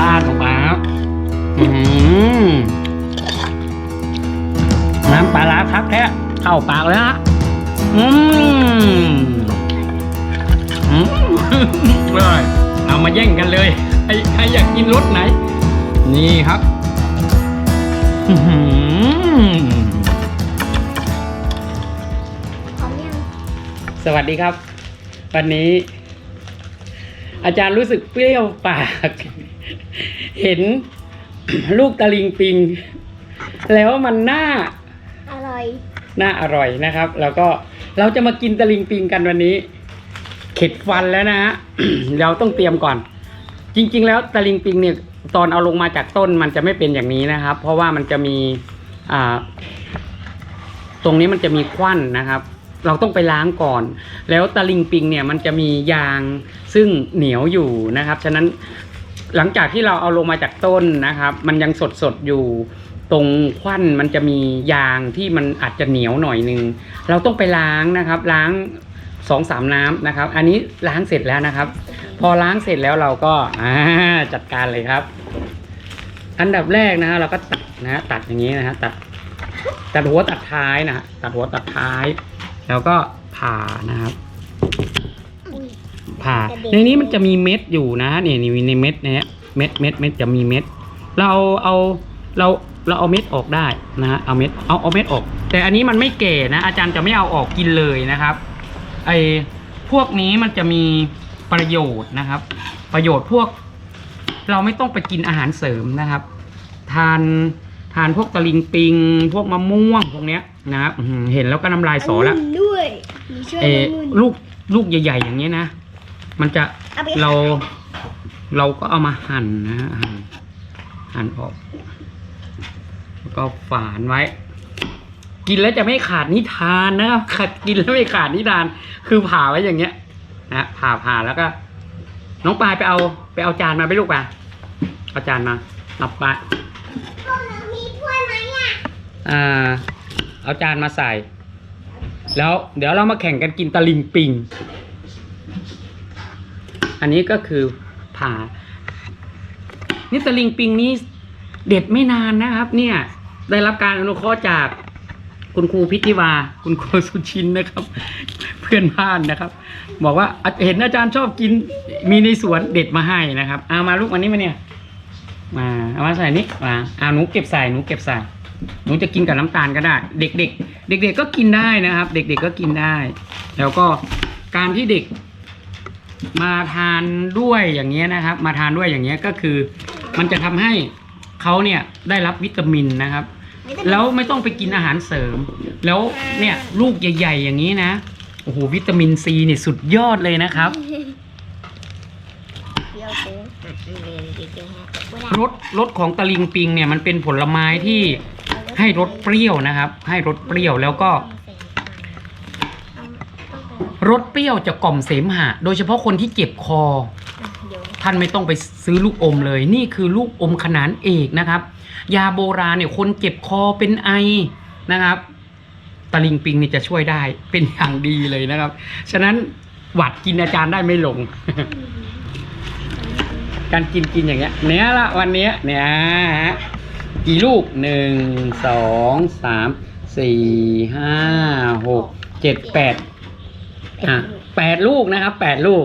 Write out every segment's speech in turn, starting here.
ราดลงไปครับอืมน้ำปลาร้าพักแท้เข้าปากเลยฮะอืมอืมเลยเอามาแย่งกันเลยใครใครอยากกินรสไหน นี่ครับอื้อหือพร้อมยังสวัสดีครับ วันนี้ อาจารย์รู้สึกเปรี้ยวปาก เห็นลูกตะลิงปิง แล้วมันน่าอร่อยน่าอร่อยนะครับ แล้วก็เราจะมากินตะลิงปิงกันวันนี้ เข็ดฟันแล้วนะฮะเราต้องเตรียมก่อน จริง ๆ แล้วตะลิงปิงเนี่ยตอนเอาลงมาจากต้นมันจะไม่เป็นอย่างนี้นะครับ เพราะว่ามันจะมีอ่าตรงนี้มันจะมีควันนะครับ เราต้องไปล้างก่อน แล้วตะลิงปิงเนี่ยมันจะมียางซึ่งเหนียวอยู่นะครับ ฉะนั้นหลังจากที่เราเอาลงมาจากต้นนะครับ มันยังสดสดอยู่ตรงควันมันจะมียางที่มันอาจจะเหนียวหน่อยนึง เราต้องไปล้างนะครับ ล้างสองสามน้ำนะครับ อันนี้ล้างเสร็จแล้วนะครับ พอล้างเสร็จแล้วเราก็จัดการเลยครับ อันดับแรกนะฮะเราก็ตัดนะฮะตัดอย่างนี้นะฮะตัดตัดหัวตัดท้ายนะฮะตัดหัวตัดท้าย แล้วก็ผ่านะครับอุ้ยผ่ากระเด็นในนี้มันจะมีเม็ดอยู่นะนี่นี่ในเม็ดเนี้ยเม็ดเม็ดเม็ดจะมีเม็ด เราเอาเราเราเอาเม็ดออกได้นะฮะเอาเม็ดเอาเอาเม็ดออก แต่อันนี้มันไม่เก๋นะ อาจารย์จะไม่เอาออกกินเลยนะครับไอพวกนี้มันจะมีประโยชน์นะครับ ประโยชน์พวก เราไม่ต้องไปกินอาหารเสริมนะครับ ทานทานพวกตะลิงปิง พวกมะม่วงพวกเนี้ย นะครับอื้อหือเห็นแล้วก็น้ำลายสอแล้วงุ่นด้วยมีช่วยเออองุ่นลูกลูกใหญ่ ๆ อย่างนี้ยนะ มันจะเอาไปเรา เราก็เอามาหั่นนะฮะหั่นหั่นออก แล้วก็ฝานไว้ กินแล้วจะไม่ขาดนิทานนะครับขาดกินแล้วไม่ขาดนิทาน คือผ่าไว้อย่างเงี้ยนะผ่าผ่าแล้วก็ น้องปลายไปเอาไปเอาจานมาไปลูกปลาเอาจานมาเอาปลามีถ้วยไหมอะอ่า เอาจานมาใส่ แล้วเดี๋ยวเรามาแข่งกันกินตะลิงปิง อันนี้ก็คือผ่านี่ตะลิงปิงนี้เด็ดไม่นานนะครับ เนี่ย ได้รับการอนุเคราะห์จากคุณครูพิธิวา คุณครูสุชินนะครับ เพื่อนบ้านนะครับ บอกว่าเห็นอาจารย์ชอบกินมีในสวนเด็ดมาให้นะครับ เอามาลูกวันนี้มาเนี่ย มาเอามาใส่นี่มาเอาหนูเก็บใส่หนูเก็บใส่ หนูจะกินกับน้ำตาลก็ได้ เด็กๆเด็ก ๆ ก็กินได้นะครับ เด็กๆก็กินได้ แล้วก็การที่เด็ก มาทานด้วยอย่างเงี้ยนะครับ มาทานด้วยอย่างเงี้ยก็คือ มันจะทำให้เขาเนี่ยได้รับวิตามินนะครับแล้วไม่ต้องไปกินอาหารเสริม แล้วเนี่ยลูกใหญ่ๆอย่างนี้นะโอ้โหวิตามินซีเนี่ยสุดยอดเลยนะครับ เดี๋ยวซื้อเรียนจริงๆฮะเวลารสรสของตะลิงปิงเนี่ยมันเป็นผลไม้ที่ ให้รสเปรี้ยวนะครับ ให้รสเปรี้ยวแล้วก็รสเปรี้ยวจะกล่อมเสมหะ โดยเฉพาะคนที่เจ็บคอ ท่านไม่ต้องไปซื้อลูกอมเลย นี่คือลูกอมขนานเอกนะครับ ยาโบราณเนี่ยคนเจ็บคอเป็นไอนะครับตะลิงปิงนี่จะช่วยได้เป็นอย่างดีเลยนะครับ ฉะนั้นหวัดกินอาจารย์ได้ไม่ลง การกินกินอย่างเงี้ยเนี้ยละวันเนี้ยเนี่ยฮะ กี่ลูกหนึ่งสองสามสี่ห้าหกเจ็ดแปดอะแปดลูกนะครับแปดลูก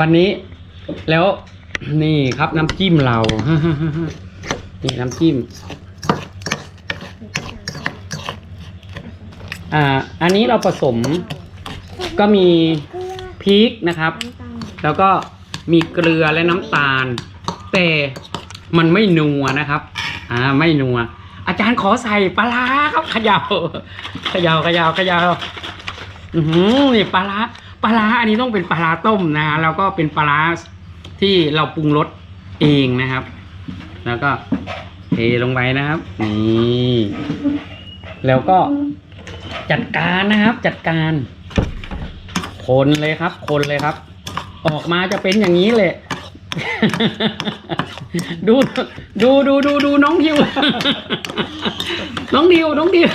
วันนี้แล้วนี่ครับน้ำจิ้มเรา นี่น้ำจิ้ม อ่า อันนี้เราผสมก็มีพริกนะครับ แล้วก็มีเกลือและน้ำตาล แต่มันไม่นัวนะครับ อ่าไม่นัว อาจารย์ขอใส่ปลาร้าครับเขยาเขยาเขยาเขยาอือหือนี่ปลาร้าปลาร้าอันนี้ต้องเป็นปลาร้าต้มนะฮะแล้วก็เป็นปลาร้าที่เราปรุงรสเองนะครับ แล้วก็เทลงไปนะครับนี่แล้วก็จัดการนะครับ จัดการ คนเลยครับ คนเลยครับ ออกมาจะเป็นอย่างนี้เลย ดูดูดูดูดูน้องทิว น้องทิว น้องทิว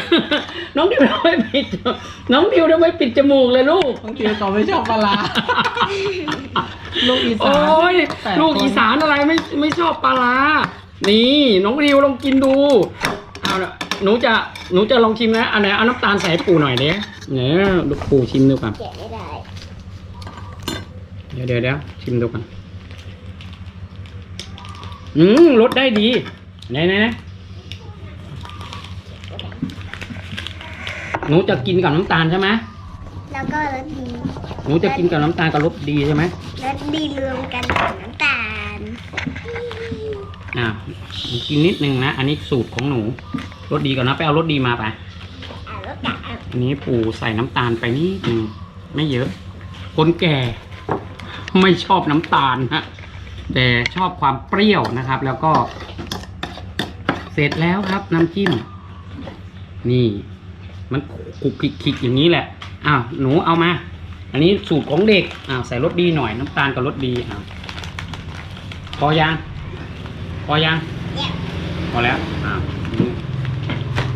น้องทิวทำไมปิด น้องทิวทำไมปิดจมูกเลยลูกต้องเกี่ยวกับไม่ชอบปลาร้าลูกอีสานโอ้ยแปดลูกคนอีสานอะไรไม่ไม่ชอบปลาร้านี่น้องทิวลองกินดู เอาละหนูจะหนูจะลองชิมนะอันไหนเอาน้ำตาลใส่ให้ปู่หน่อยเด้เนี่ยดูปู่ชิมดูก่อน แกะไม่ได้ เดี๋ยวเดี๋ยวเดี๋ยวชิมดูก่อน อืมรสได้ดีไหนไหนไหนหนูจะกินกับน้ำตาลใช่ไหมแล้วก็รสดีหนูจะกินกับน้ำตาลกับรสดีใช่ไหมรสดีรวมกันกับน้ำตาลอ่าหนูกินนิดนึงนะ อันนี้สูตรของหนูรสดีก่อนนะไปเอารสดีมาไป อะรสกะอะอันนี้ปู่ใส่น้ำตาลไปนิดนึงไม่เยอะ คนแก่ ไม่ชอบน้ำตาลฮะ แต่ชอบความเปรี้ยวนะครับ แล้วก็ เสร็จแล้วครับน้ำจิ้ม นี่ มันคุกคิกคิกอย่างนี้แหละอ้าวหนูเอามา อันนี้สูตรของเด็กอ้าวใส่รสดีหน่อยน้ำตาลกับรสดีอ้าวพอยังพอยังเนี่ยพอแล้วอ้าว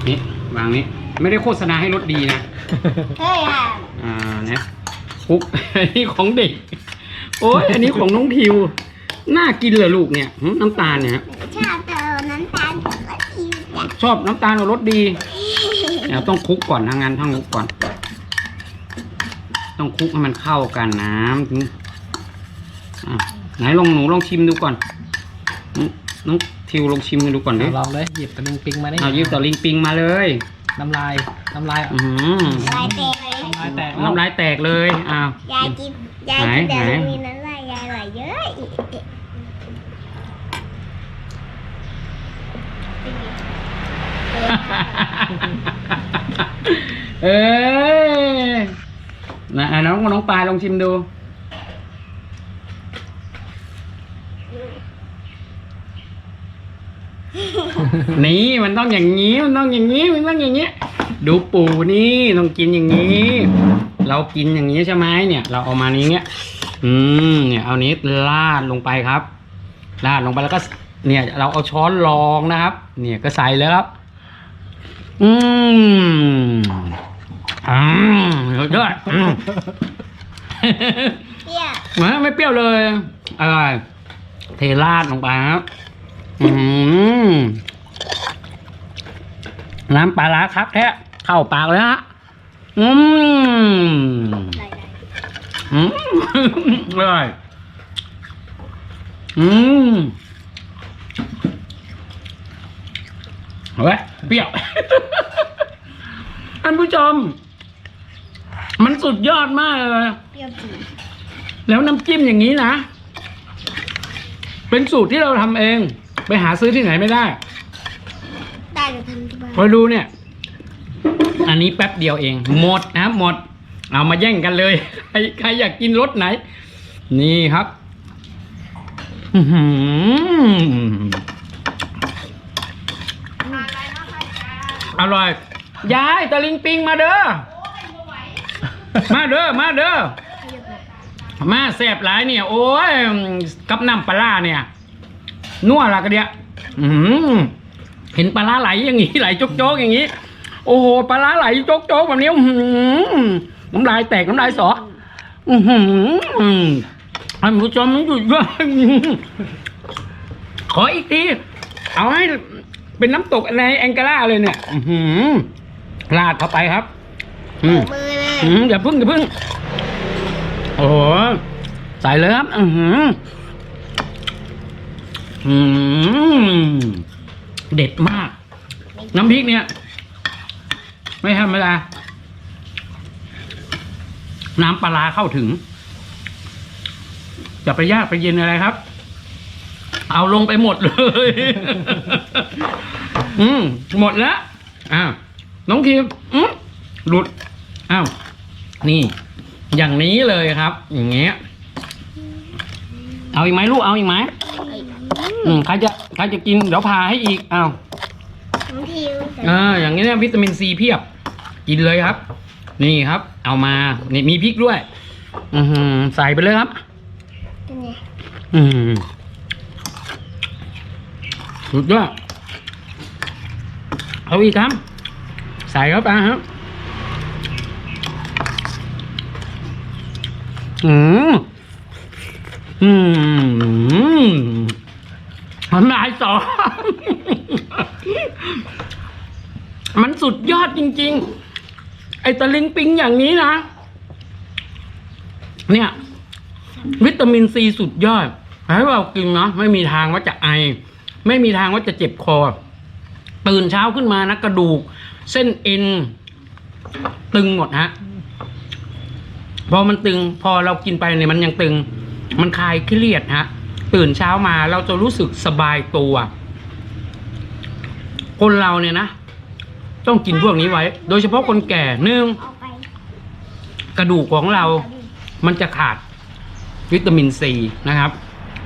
นี่วางนี้ ไม่ได้โฆษณาให้รสดีนะเฮ้ยค่ะอ่านะคุกอันนี้ของเด็ก โอ้ยอันนี้ของน้องทิว น่ากินเลยลูกเนี่ยหึน้ำตาลเนี่ยฮะชอบเติมน้ำตาลกับรสดีจ้ะชอบน้ำตาลกับรสดีเดี๋ยวต้องคลุกก่อนทางงานต้องคลุกก่อน ต้องคลุกให้มันเข้ากันน้ำถึงอะไหนลองหนูลองชิมดูก่อนน้องน้องทิวลองชิมดูก่อนดิลองเลยหยิบกระดิ่งปิงมานี่เอายิบต่อลิงปิงมาเลยน้ำลายน้ำลายอือหือลายแตกเลยน้ำลายแตกน้ำลายแตกเลยอ้าว ยายกินยายไหนกินเดี๋ยวไหนมีน้ำลายยายไหลเยอะอีก เอ้ยนะอะน้องน้องปลายลองชิมดู นี่มันต้องอย่างนี้ มันต้องอย่างนี้ มันต้องอย่างนี้ ดูปูนี่ต้องกินอย่างนี้ เรากินอย่างนี้ใช่ไหมเนี่ย เราเอามานี้เนี้ย อืม เนี่ย เอานี้ราดลงไปครับราดลงไปแล้วก็ เนี่ยเราเอาช้อนรองนะครับ เนี่ยก็ใส่เลยครับ อืมอืมยอดอืมเปรี้ยวเหมือนไม่เปรี้ยวเลยอร่อยเทราดลงไปครับอืมน้ำปลาร้าครับแท้เข้าปากเลยฮะอืมไหลอืมอร่อยอืม เฮ้ยเปรี้ยว ท่านผู้ชม มันสุดยอดมากเลยๆเปรี้ยวจีดแล้วน้ำจิ้มอย่างนี้นะ เป็นสูตรที่เราทำเอง ไปหาซื้อที่ไหนไม่ได้ได้เดี๋ยวทำที่บ้านคอยดูเนี่ย อันนี้แป๊บเดียวเอง หมดนะหมด เอามาแย่งกันเลย ใครใครอยากกินรสไหน นี่ครับ อื้อหือ อร่อย ยายตะลิงปิงมาเด้อ มาเด้อ มาเด้อ มาแสบหลายเนี่ย โอ้ย กับน้ำปลาร้าเนี่ย นัวละกระเดียอือหือเห็นปลาร้าไหลอย่างงี้ไหลโจ๊กๆอย่างงี้ โอ้โห ปลาร้าไหลโจ๊กๆแบบนี้อื้อหือน้ำลายแตกน้ำลายสออือหือท่านผู้ชมมันหยุดก็ขออีกที เอาให้ เป็นน้ำตกในแองกาล่าเลยเนี่ย อือหือราดเข้าไปครับ อืม มือเลย อืมอย่าพึ่งอย่าพึ่ง โอ้โหใส่เลยครับ อือหืออืมเด็ดมาก น้ำพริกเนี่ย ไม่ธรรมดาน้ำปลาร้าเข้าถึง จะไปยากไปเย็นอะไรครับ เอาลงไปหมดเลย อืมหมดแล้ว อ้าว น้องคิมอืมหลุด อ้าว นี่ อย่างนี้เลยครับ อย่างเงี้ย เอาอีกไหมลูก เอาอีกไหมอืมใครจะใครจะกิน เดี๋ยวพาให้อีก อ้าวน้องทิวเอออย่างนี้เนี่ยวิตามินซีเพียบ กินเลยครับ นี่ครับ เอามา นี่มีพริกด้วย อือหือใส่ไปเลยครับเป็นไงอือหือ สุดยอดเอาอีกครับใส่เข้าไปครับ อืม อืมมันลายสอมันสุดยอดจริง ๆ ไอตะลิงปิงอย่างนี้นะ เนี่ย วิตามินซีสุดยอดให้เรากินเนาะไม่มีทางว่าจะไอ ไม่มีทางว่าจะเจ็บคอ ตื่นเช้าขึ้นมานะกระดูก เส้นเอ็นตึงหมดฮะพอมันตึงพอเรากินไปเนี่ยมันยังตึง มันคลายเครียดฮะ ตื่นเช้ามาเราจะรู้สึกสบายตัว คนเราเนี่ยนะ ต้องกินพวกนี้ไว้ โดยเฉพาะคนแก่หนึ่งเอาไปกระดูกของเรา มันจะขาดวิตามินซีนะครับ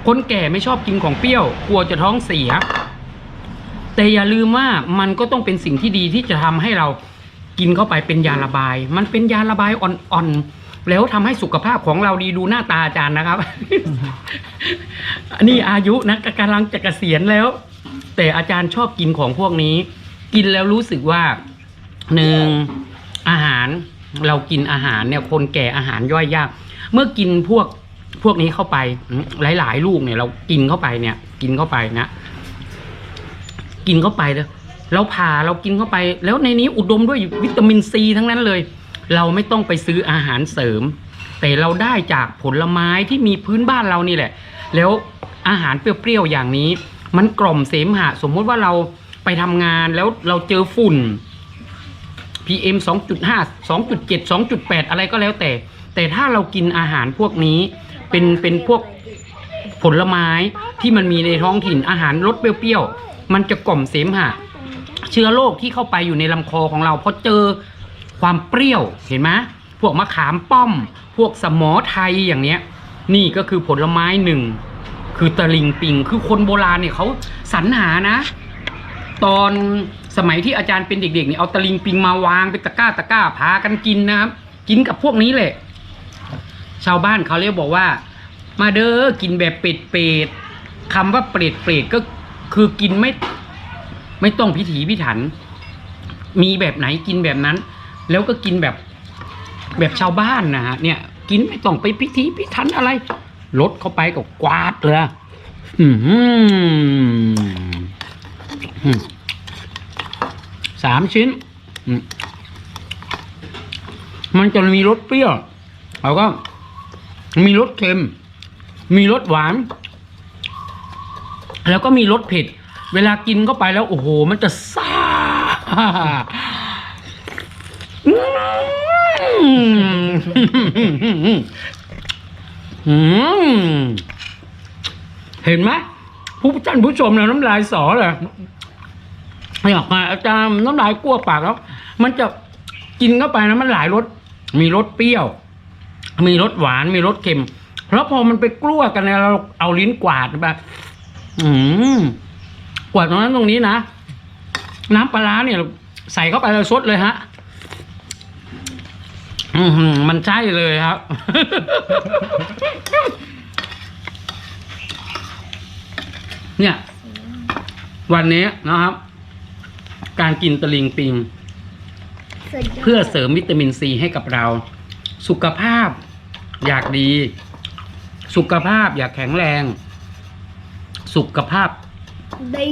คนแก่ไม่ชอบกินของเปรี้ยวกลัวจะท้องเสีย แต่อย่าลืมว่ามันก็ต้องเป็นสิ่งที่ดีที่จะทำให้เรากินเข้าไปเป็นยาระบาย มันเป็นยาระบายอ่อนๆแล้วทำให้สุขภาพของเราดีดูหน้าตาอาจารย์นะครับนี่อายุนะกำลังจะเกษียณแล้ว แต่อาจารย์ชอบกินของพวกนี้ กินแล้วรู้สึกว่าหนึ่งอาหารเรากินอาหารเนี่ยคนแก่อาหารย่อยยาก เมื่อกินพวก พวกนี้เข้าไปหลาย ๆ ลูกเนี่ย เรากินเข้าไปเนี่ย กินเข้าไปนะกินเข้าไปเลยเราผ่าเรากินเข้าไป แล้วในนี้อุดมด้วยวิตามินซีทั้งนั้นเลย เราไม่ต้องไปซื้ออาหารเสริม แต่เราได้จากผลไม้ที่มีพื้นบ้านเรานี่แหละ แล้วอาหารเปรี้ยวๆอย่างนี้ มันกล่อมเสมหะ สมมติว่าเราไปทำงานแล้วเราเจอฝุ่น PM 2.5 2.7 2.8 อะไรก็แล้วแต่ แต่ถ้าเรากินอาหารพวกนี้ เป็นเป็นพวกผลไม้ที่มันมีในท้องถิ่นอาหารรสเปรี้ยวๆมันจะกล่อมเสมหะเชื้อโรคที่เข้าไปอยู่ในลำคอของเราพอเจอความเปรี้ยวเห็นไหมพวกมะขามป้อม พวกสมอไทยอย่างเนี้ย นี่ก็คือผลไม้หนึ่งคือตะลิงปิงคือคนโบราณเนี่ยเขาสรรหานะ ตอนสมัยที่อาจารย์เป็นเด็กๆเนี่ยเอาตะลิงปิงมาวางเป็นตะกร้าตะกร้าพากันกินนะครับ กินกับพวกนี้แหละ ชาวบ้านเขาเรียกบอกว่า มาเด้อกินแบบเป็ดเป็ดๆคำว่าเปรตเปรตๆก็คือกินไม่ไม่ต้องพิถีพิถัน มีแบบไหนกินแบบนั้น แล้วก็กินแบบแบบชาวบ้านนะฮะเนี่ย กินไม่ต้องไปพิถีพิถันอะไรลดเข้าไปก็กวาดเลยอืมสามชิ้นมมันจะมีรสเปรี้ยวแล้วก็ มีรสเค็ม มีรสหวาน แล้วก็มีรสเผ็ด เวลากินเข้าไปแล้วโอ้โห มันจะซ่าเห็นไหมผู้ท่านผู้ชมนะน้ำลายสอเลยอยากมาอาจารย์น้ำลายกลัวปากแล้ว มันจะกินเข้าไปนะมันหลายรส มีรสเปรี้ยว มีรสหวานมีรสเค็ม แล้วพอมันไปกลัวกันเนี่ยเราเอาลิ้นกวาดไปอืมกวาดตรงนั้นตรงนี้นะน้ำปลาร้าเนี่ย ใส่เข้าไปแล้วซดเลยฮะอือหือมันใช่เลยครับ เนี่ย วันนี้นะครับ การกินตะลิงปิงสุดยดเพื่อเสริมวิตามินซีให้กับเรา สุขภาพ อยากดี สุขภาพอยากแข็งแรง สุขภาพ ดี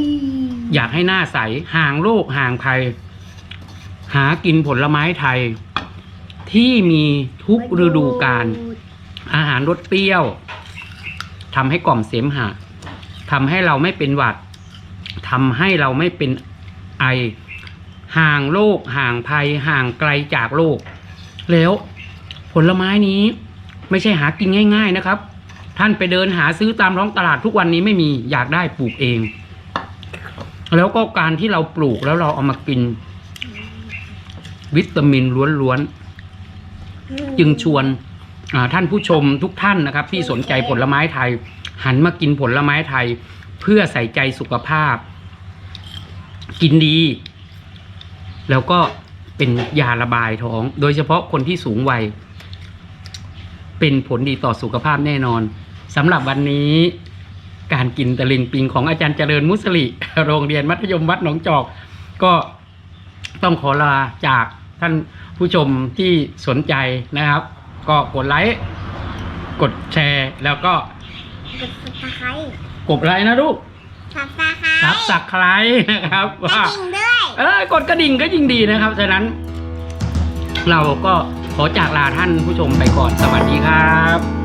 อยากให้หน้าใส ห่างโรคห่างภัย หากินผลไม้ไทย ที่มีทุกฤดูกาลอาหารรสเปรี้ยวทำให้กล่อมเสมหะทำให้เราไม่เป็นหวัดทำให้เราไม่เป็นไอ ห่างโรคห่างภัย ห่างไกลจากโรคแล้ว ผลไม้นี้ไม่ใช่หากินง่าย ๆนะครับ ท่านไปเดินหาซื้อตามท้องตลาดทุกวันนี้ไม่มีอยากได้ปลูกเอง แล้วก็การที่เราปลูกแล้วเราเอามากิน วิตามินล้วนๆจึงชวนอ่าท่านผู้ชมทุกท่านนะครับ ที่สนใจผลไม้ไทย หันมากินผลไม้ไทย เพื่อใส่ใจสุขภาพ กินดี แล้วก็เป็นยาระบายท้อง โดยเฉพาะคนที่สูงวัย เป็นผลดีต่อสุขภาพแน่นอนสำหรับวันนี้การกินตะลิงปิงของอาจารย์เจริญมุสลิ โรงเรียนมัธยมวัดหนองจอก ก็ต้องขอลาจากท่านผู้ชมที่สนใจนะครับ ก็กดไลค์กดแชร์ แล้วก็กดสับสไครต์กดไลค์นะลูกสับสไครครับต์สักใครนะครับกระว่าดิ่งด้วยเออกดกระดิ่งก็ยิ่งดีนะครับฉะนั้น เราก็ ขอจากลาท่านผู้ชมไปก่อนสวัสดีครับ